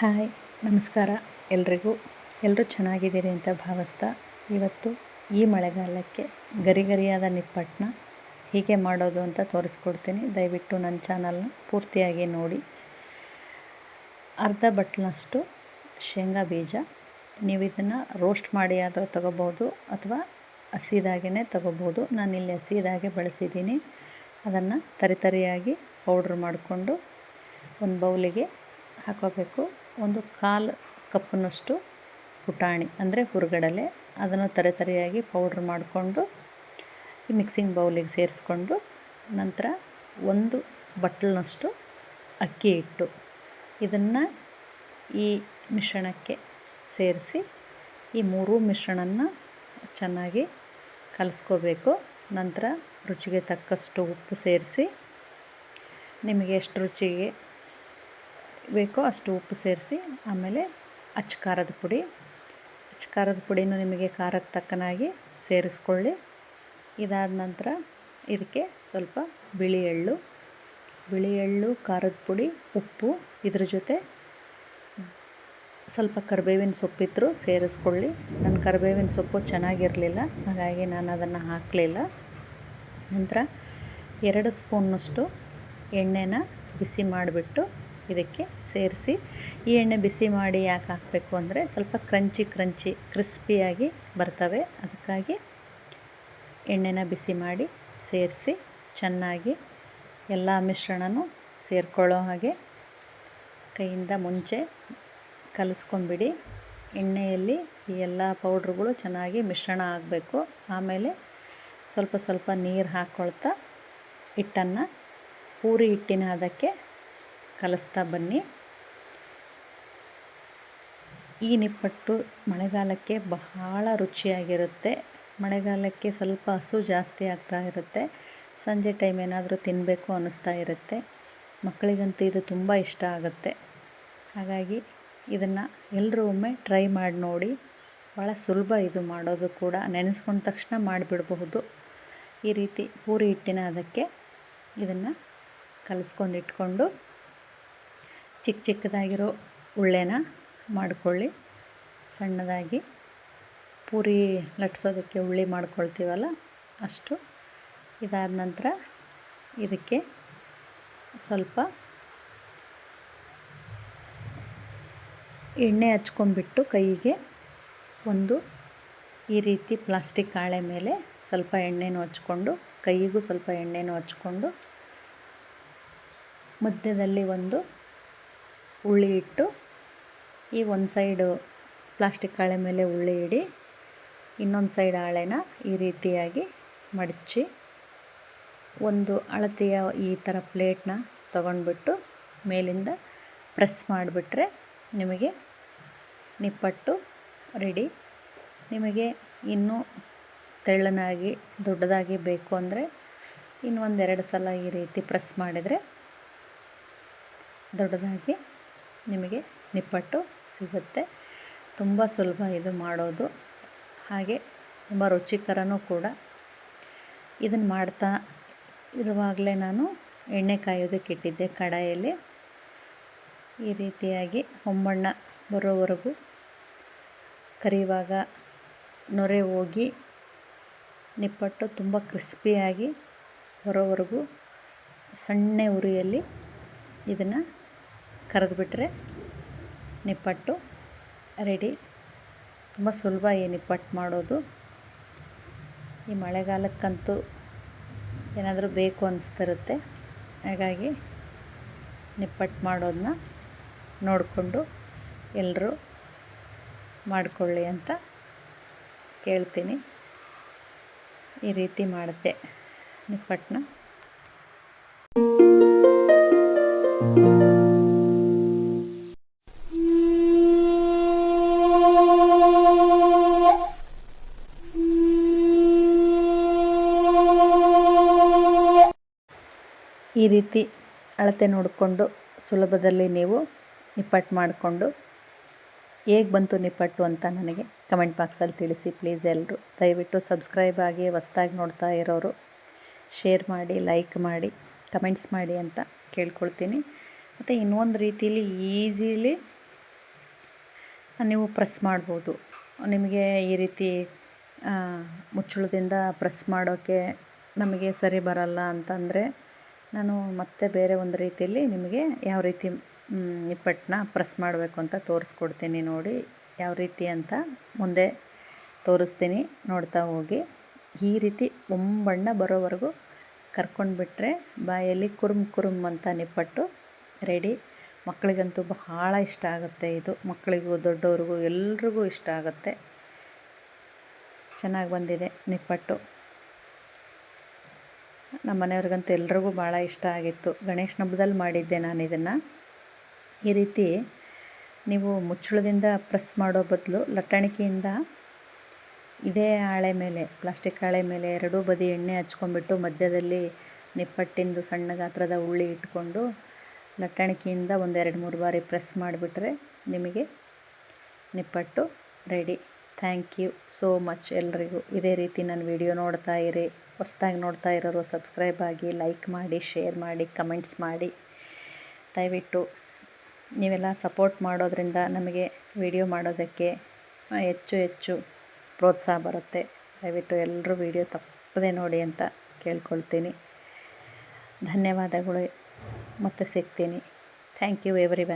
Hi, ನಮಸ್ಕಾರ ಎಲ್ರಿಗೂ. ಎಲ್ಲರೂ ಚೆನ್ನಾಗಿದ್ದೀರಿ ಅಂತ ಭಾವಿಸ್ತಾ ಇವತ್ತು ಈ ಮಳೆಗಾಲಕ್ಕೆ ಗರಿ ಗರಿಯಾದ ನಿಪ್ಪಟ್ಟನ್ನ ಹೀಗೆ ಮಾಡೋದು ಅಂತ ತೋರಿಸ್ಕೊಡ್ತೀನಿ. ದಯವಿಟ್ಟು ನನ್ನ ಚಾನಲ್ನ ಪೂರ್ತಿಯಾಗಿ ನೋಡಿ. ಅರ್ಧ ಬಟ್ಲಷ್ಟು ಶೇಂಗಾ ಬೀಜ. ನೀವು ಇದನ್ನು ರೋಸ್ಟ್ ಮಾಡಿ ಆದರೂ ತಗೋಬೋದು ಅಥವಾ ಹಸಿದಾಗೇ ತಗೋಬೋದು. ನಾನಿಲ್ಲಿ ಹಸಿದಾಗೆ ಬಳಸಿದ್ದೀನಿ. ಅದನ್ನು ತರಿತರಿಯಾಗಿ ಪೌಡ್ರ್ ಮಾಡಿಕೊಂಡು ಒಂದು ಬೌಲಿಗೆ ಹಾಕೋಬೇಕು. ಒಂದು ಕಾಲು ಕಪ್ನಷ್ಟು ಪುಟಾಣಿ, ಅಂದರೆ ಹುರುಗಡಲೆ, ಅದನ್ನು ತರೆ ತರೆಯಾಗಿ ಪೌಡ್ರ್ ಮಾಡಿಕೊಂಡು ಈ ಮಿಕ್ಸಿಂಗ್ ಬೌಲಿಗೆ ಸೇರಿಸ್ಕೊಂಡು ನಂತರ ಒಂದು ಬಟ್ಲಿನಷ್ಟು ಅಕ್ಕಿ ಹಿಟ್ಟು. ಇದನ್ನು ಈ ಮಿಶ್ರಣಕ್ಕೆ ಸೇರಿಸಿ ಈ ಮೂರೂ ಮಿಶ್ರಣನ ಚೆನ್ನಾಗಿ ಕಲಿಸ್ಕೋಬೇಕು. ನಂತರ ರುಚಿಗೆ ತಕ್ಕಷ್ಟು ಉಪ್ಪು ಸೇರಿಸಿ ನಿಮಗೆ ಎಷ್ಟು ರುಚಿಗೆ ಬೇಕೋ ಅಷ್ಟು ಉಪ್ಪು ಸೇರಿಸಿ, ಆಮೇಲೆ ಅಚ್ಚ ಖಾರದ ಪುಡಿ. ಅಚ್ಚ ಖಾರದ ಪುಡಿನೂ ನಿಮಗೆ ಖಾರಕ್ಕೆ ತಕ್ಕನಾಗಿ ಸೇರಿಸ್ಕೊಳ್ಳಿ. ಇದಾದ ನಂತರ ಇದಕ್ಕೆ ಸ್ವಲ್ಪ ಬಿಳಿ ಎಳ್ಳು. ಬಿಳಿ ಎಳ್ಳು, ಖಾರದ ಪುಡಿ, ಉಪ್ಪು, ಇದ್ರ ಜೊತೆ ಸ್ವಲ್ಪ ಕರಿಬೇವಿನ ಸೊಪ್ಪಿದ್ರು ಸೇರಿಸ್ಕೊಳ್ಳಿ. ನನ್ನ ಕರಿಬೇವಿನ ಸೊಪ್ಪು ಚೆನ್ನಾಗಿರಲಿಲ್ಲ, ಹಾಗಾಗಿ ನಾನು ಅದನ್ನು ಹಾಕಲಿಲ್ಲ. ನಂತರ ಎರಡು ಸ್ಪೂನ್ನಷ್ಟು ಎಣ್ಣೆನ ಬಿಸಿ ಮಾಡಿಬಿಟ್ಟು ಇದಕ್ಕೆ ಸೇರಿಸಿ ಈ ಎಣ್ಣೆ ಬಿಸಿ ಮಾಡಿ ಯಾಕೆ ಹಾಕಬೇಕು ಅಂದರೆ ಸ್ವಲ್ಪ ಕ್ರಂಚಿ ಕ್ರಂಚಿ ಕ್ರಿಸ್ಪಿಯಾಗಿ ಬರ್ತವೆ. ಅದಕ್ಕಾಗಿ ಎಣ್ಣೆನ ಬಿಸಿ ಮಾಡಿ ಸೇರಿಸಿ ಚೆನ್ನಾಗಿ ಎಲ್ಲ ಮಿಶ್ರಣನೂ ಸೇರ್ಕೊಳ್ಳೋ ಹಾಗೆ ಕೈಯಿಂದ ಮುಂಚೆ ಕಲಿಸ್ಕೊಂಬಿಡಿ ಎಣ್ಣೆಯಲ್ಲಿ ಈ ಎಲ್ಲ ಪೌಡ್ರುಗಳು ಚೆನ್ನಾಗಿ ಮಿಶ್ರಣ ಆಗಬೇಕು. ಆಮೇಲೆ ಸ್ವಲ್ಪ ಸ್ವಲ್ಪ ನೀರು ಹಾಕ್ಕೊಳ್ತಾ ಹಿಟ್ಟನ್ನು ಪೂರಿ ಹಿಟ್ಟಿನ ಅದಕ್ಕೆ ಕಲಿಸ್ತಾ ಬನ್ನಿ. ಈ ನಿಪ್ಪಟ್ಟು ಮಳೆಗಾಲಕ್ಕೆ ಬಹಳ ರುಚಿಯಾಗಿರುತ್ತೆ. ಮಳೆಗಾಲಕ್ಕೆ ಸ್ವಲ್ಪ ಹಸು ಜಾಸ್ತಿ ಆಗ್ತಾ ಇರುತ್ತೆ. ಸಂಜೆ ಟೈಮ್ ಏನಾದರೂ ತಿನ್ನಬೇಕು ಅನ್ನಿಸ್ತಾ ಇರುತ್ತೆ. ಮಕ್ಕಳಿಗಂತೂ ಇದು ತುಂಬ ಇಷ್ಟ ಆಗುತ್ತೆ. ಹಾಗಾಗಿ ಇದನ್ನು ಎಲ್ಲರೂ ಒಮ್ಮೆ ಟ್ರೈ ಮಾಡಿ ನೋಡಿ. ಭಾಳ ಸುಲಭ ಇದು ಮಾಡೋದು ಕೂಡ. ನೆನೆಸ್ಕೊಂಡ ತಕ್ಷಣ ಮಾಡಿಬಿಡಬಹುದು. ಈ ರೀತಿ ಪೂರಿ ಹಿಟ್ಟಿನ ಅದಕ್ಕೆ ಇದನ್ನು ಕಲಿಸ್ಕೊಂಡು ಇಟ್ಕೊಂಡು ಚಿಕ್ಕ ಚಿಕ್ಕದಾಗಿರೋ ಉಳ್ಳೆನ ಮಾಡಿಕೊಳ್ಳಿ. ಸಣ್ಣದಾಗಿ ಪೂರಿ ಲಟ್ಸೋದಕ್ಕೆ ಉಳ್ಳಿ ಮಾಡ್ಕೊಳ್ತೀವಲ್ಲ ಅಷ್ಟು. ಇದಾದ ನಂತರ ಇದಕ್ಕೆ ಸ್ವಲ್ಪ ಎಣ್ಣೆ ಹಚ್ಕೊಂಡ್ಬಿಟ್ಟು ಕೈಗೆ ಒಂದು ಈ ರೀತಿ ಪ್ಲಾಸ್ಟಿಕ್ ಹಾಳೆ ಮೇಲೆ ಸ್ವಲ್ಪ ಎಣ್ಣೆನೂ ಹಚ್ಕೊಂಡು, ಕೈಗೂ ಸ್ವಲ್ಪ ಎಣ್ಣೆನೂ ಹಚ್ಕೊಂಡು, ಮಧ್ಯದಲ್ಲಿ ಒಂದು ಉಳ್ಳಿ ಇಟ್ಟು ಈ ಒಂದು ಸೈಡು ಪ್ಲಾಸ್ಟಿಕ್ ಹಾಳೆ ಮೇಲೆ ಉಳ್ಳಿ ಇಡಿ, ಇನ್ನೊಂದು ಸೈಡ್ ಹಾಳೆನ ಈ ರೀತಿಯಾಗಿ ಮಡಚಿ ಒಂದು ಅಳತೆಯ ಈ ಥರ ಪ್ಲೇಟ್ನ ತಗೊಂಡ್ಬಿಟ್ಟು ಮೇಲಿಂದ ಪ್ರೆಸ್ ಮಾಡಿಬಿಟ್ರೆ ನಿಮಗೆ ನಿಪ್ಪಟ್ಟು ರೆಡಿ. ನಿಮಗೆ ಇನ್ನೂ ತೆಳ್ಳನಾಗಿ, ದೊಡ್ಡದಾಗಿ ಬೇಕು ಅಂದರೆ ಇನ್ನೊಂದೆರಡು ಸಲ ಈ ರೀತಿ ಪ್ರೆಸ್ ಮಾಡಿದರೆ ದೊಡ್ಡದಾಗಿ ನಿಮಗೆ ನಿಪ್ಪಟ್ಟು ಸಿಗುತ್ತೆ. ತುಂಬ ಸುಲಭ ಇದು ಮಾಡೋದು. ಹಾಗೆ ತುಂಬ ರುಚಿಕರನೂ ಕೂಡ. ಇದನ್ನು ಮಾಡ್ತಾ ಇರುವಾಗಲೇ ನಾನು ಎಣ್ಣೆ ಕಾಯೋದಕ್ಕೆ ಇಟ್ಟಿದ್ದೆ ಕಡಾಯಲ್ಲಿ. ಈ ರೀತಿಯಾಗಿ ಹೊಂಬಣ್ಣ ಬರೋವರೆಗೂ ಕರಿಯುವಾಗ ನೊರೆ ಹೋಗಿ ನಿಪ್ಪಟ್ಟು ತುಂಬ ಕ್ರಿಸ್ಪಿಯಾಗಿ ಬರೋವರೆಗೂ ಸಣ್ಣ ಉರಿಯಲ್ಲಿ ಇದನ್ನು ಕರೆದುಬಿಟ್ರೆ ನಿಪ್ಪಟ್ಟು ರೆಡಿ. ತುಂಬ ಸುಲಭ ಈ ನಿಪ್ಪಟ್ಟು ಮಾಡೋದು. ಈ ಮಳೆಗಾಲಕ್ಕಂತೂ ಏನಾದರೂ ಬೇಕು ಅನಿಸ್ತಿರುತ್ತೆ. ಹಾಗಾಗಿ ನಿಪ್ಪಟ್ಟು ಮಾಡೋದನ್ನ ನೋಡಿಕೊಂಡು ಎಲ್ಲರೂ ಮಾಡಿಕೊಳ್ಳಿ ಅಂತ ಕೇಳ್ತೀನಿ. ಈ ರೀತಿ ಮಾಡುತ್ತೆ ನಿಪ್ಪಟ್ಟನ್ನ. ಈ ರೀತಿ ಅಳತೆ ನೋಡಿಕೊಂಡು ಸುಲಭದಲ್ಲಿ ನೀವು ನಿಪ್ಪಟ್ಟು ಮಾಡಿಕೊಂಡು ಹೇಗೆ ಬಂತು ನಿಪ್ಪಟ್ಟು ಅಂತ ನನಗೆ ಕಮೆಂಟ್ ಬಾಕ್ಸಲ್ಲಿ ತಿಳಿಸಿ ಪ್ಲೀಸ್ ಎಲ್ಲರೂ. ದಯವಿಟ್ಟು ಸಬ್ಸ್ಕ್ರೈಬ್ ಆಗಿ ಹೊಸ್ದಾಗಿ ನೋಡ್ತಾ ಇರೋರು ಶೇರ್ ಮಾಡಿ, ಲೈಕ್ ಮಾಡಿ, ಕಮೆಂಟ್ಸ್ ಮಾಡಿ ಅಂತ ಕೇಳ್ಕೊಳ್ತೀನಿ. ಮತ್ತು ಇನ್ನೊಂದು ರೀತಿಯಲ್ಲಿ ಈಸಿಲಿ ನೀವು ಪ್ರೆಸ್ ಮಾಡ್ಬೋದು. ನಿಮಗೆ ಈ ರೀತಿ ಮುಚ್ಚಳದಿಂದ ಪ್ರೆಸ್ ಮಾಡೋಕ್ಕೆ ನಮಗೆ ಸರಿ ಬರಲ್ಲ ಅಂತಂದರೆ ನಾನು ಮತ್ತೆ ಬೇರೆ ಒಂದು ರೀತಿಯಲ್ಲಿ ನಿಮಗೆ ಯಾವ ರೀತಿ ನಿಪ್ಪಟ್ಟನ್ನ ಪ್ರೆಸ್ ಮಾಡಬೇಕು ಅಂತ ತೋರಿಸ್ಕೊಡ್ತೀನಿ ನೋಡಿ, ಯಾವ ರೀತಿ ಅಂತ ಮುಂದೆ ತೋರಿಸ್ತೀನಿ ನೋಡ್ತಾ ಹೋಗಿ. ಈ ರೀತಿ ಒಂಬಣ್ಣ ಬರೋವರೆಗೂ ಕರ್ಕೊಂಡ್ಬಿಟ್ರೆ ಬಾಯಲ್ಲಿ ಕುರುಮ್ ಕುರುಮ್ ಅಂತ ನಿಪ್ಪಟ್ಟು ರೆಡಿ. ಮಕ್ಕಳಿಗಂತೂ ಬಹಳ ಇಷ್ಟ ಆಗುತ್ತೆ ಇದು. ಮಕ್ಕಳಿಗೂ, ದೊಡ್ಡವ್ರಿಗೂ ಎಲ್ರಿಗೂ ಇಷ್ಟ ಆಗುತ್ತೆ. ಚೆನ್ನಾಗಿ ಬಂದಿದೆ ನಿಪ್ಪಟ್ಟು. ನಮ್ಮ ಮನೆಯವ್ರಿಗಂತೂ ಎಲ್ರಿಗೂ ಭಾಳ ಇಷ್ಟ ಆಗಿತ್ತು. ಗಣೇಶನ ಹಬ್ಬದಲ್ಲಿ ಮಾಡಿದ್ದೆ ನಾನು ಇದನ್ನು. ಈ ರೀತಿ ನೀವು ಮುಚ್ಚಳದಿಂದ ಪ್ರೆಸ್ ಮಾಡೋ ಬದಲು ಲಟ್ಟಣಿಕೆಯಿಂದ ಇದೇ ಹಾಳೆ ಮೇಲೆ, ಪ್ಲಾಸ್ಟಿಕ್ ಹಾಳೆ ಮೇಲೆ ಎರಡೂ ಬದಿ ಎಣ್ಣೆ ಹಚ್ಕೊಂಡ್ಬಿಟ್ಟು ಮಧ್ಯದಲ್ಲಿ ನಿಪ್ಪಟ್ಟಿಂದು ಸಣ್ಣ ಗಾತ್ರದ ಉಳ್ಳಿ ಇಟ್ಕೊಂಡು ಲಟ್ಟಣಿಕೆಯಿಂದ ಒಂದೆರಡು ಮೂರು ಬಾರಿ ಪ್ರೆಸ್ ಮಾಡಿಬಿಟ್ರೆ ನಿಮಗೆ ನಿಪ್ಪಟ್ಟು ready. Thank you so much ಎಲ್ರಿಗೂ. ಇದೇ ರೀತಿ ನನ್ನ ವಿಡಿಯೋ ನೋಡ್ತಾ ಇರಿ. ಹೊಸ್ದಾಗಿ ನೋಡ್ತಾ ಇರೋರು ಸಬ್ಸ್ಕ್ರೈಬ್ ಆಗಿ ಲೈಕ್ ಮಾಡಿ ಶೇರ್ ಮಾಡಿ ಕಮೆಂಟ್ಸ್ ಮಾಡಿ. ದಯವಿಟ್ಟು ನೀವೆಲ್ಲ ಸಪೋರ್ಟ್ ಮಾಡೋದ್ರಿಂದ ನಮಗೆ ವಿಡಿಯೋ ಮಾಡೋದಕ್ಕೆ ಹೆಚ್ಚು ಹೆಚ್ಚು ಪ್ರೋತ್ಸಾಹ ಬರುತ್ತೆ. ದಯವಿಟ್ಟು ಎಲ್ಲರೂ ವಿಡಿಯೋ ತಪ್ಪದೆ ನೋಡಿ ಅಂತ ಕೇಳ್ಕೊಳ್ತೀನಿ. ಧನ್ಯವಾದಗಳು. ಮತ್ತೆ ಸಿಗ್ತೀನಿ. Thank you every